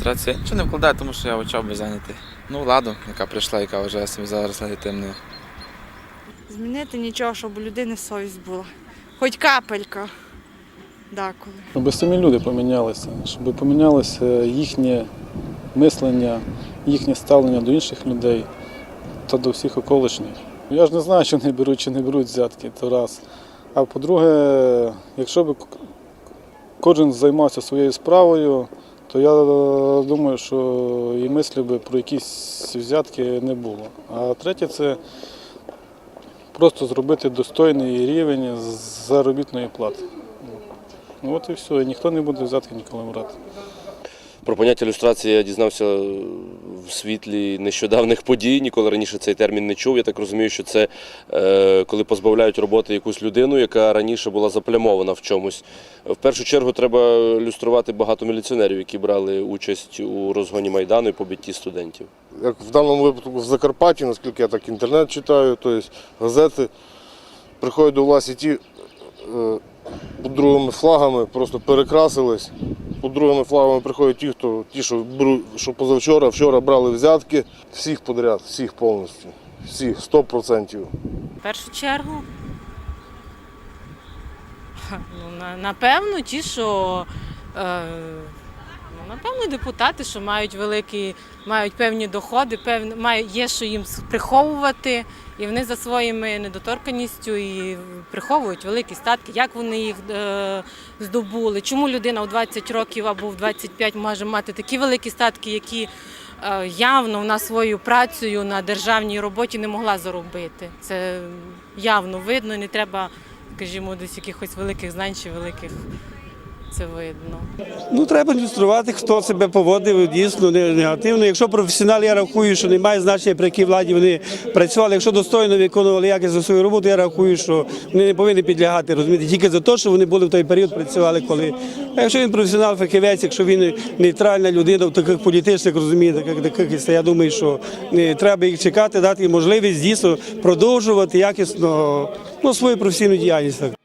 Люстрація нічого не вкладає, тому що я учобою зайнятий. Ну, владу, яка прийшла, яка вже собі зараз легітимною. Змінити нічого, щоб у людини совість була. Хоч капелька. Деколи. Щоб самі люди помінялися, щоб помінялося їхнє мислення, їхнє ставлення до інших людей та до всіх околишніх. Я ж не знаю, чи вони беруть, чи не беруть взятки, то раз. А по-друге, якщо б кожен займався своєю справою, то я е, думаю, що і мислів би про якісь взятки не було. А третє це просто зробити достойний рівень заробітної плати. Ну от і все, і ніхто не буде взятки ніколи брати. Про поняття люстрації я дізнався в світлі нещодавних подій. Ніколи раніше цей термін не чув. Я так розумію, що це е, коли позбавляють роботи якусь людину, яка раніше була заплямована в чомусь. В першу чергу треба люструвати багато міліціонерів, які брали участь у розгоні майдану і побитті студентів. як в даному випадку в Закарпатті, наскільки я так інтернет читаю, тобто газети приходять до власті ті е, під другими флагами, просто перекрасились. Під другими флагами приходять ті, хто ті, що беруть, що позавчора, вчора брали взятки, всіх подряд, всіх повністю. Всіх, 100%. В першу чергу. Ну, напевно, ті, що е, напевно, депутати, що мають великі, мають певні доходи, певні, мають, є що їм приховувати, і вони за своїми недоторканістю і приховують великі статки, як вони їх е, здобули. Чому людина у 20 років або в 25 може мати такі великі статки, які е, явно вона своєю працею на державній роботі не могла заробити. Це явно видно, не треба, скажімо, десь якихось великих знань чи великих. Це видно. Ну, треба ілюструвати, хто себе поводив дійсно не- негативно. Якщо професіонали, я рахую, що немає значення, при якій владі вони працювали. Якщо достойно виконували якісно свою роботу, я рахую, що вони не повинні підлягати, розумієте, тільки за те, що вони були в той період, працювали коли. А якщо він професіонал, фахівець, якщо він нейтральна людина в таких політичних, розумієте, таких, я думаю, що не треба їх чекати, дати їм можливість дійсно продовжувати якісно ну, свою професійну діяльність.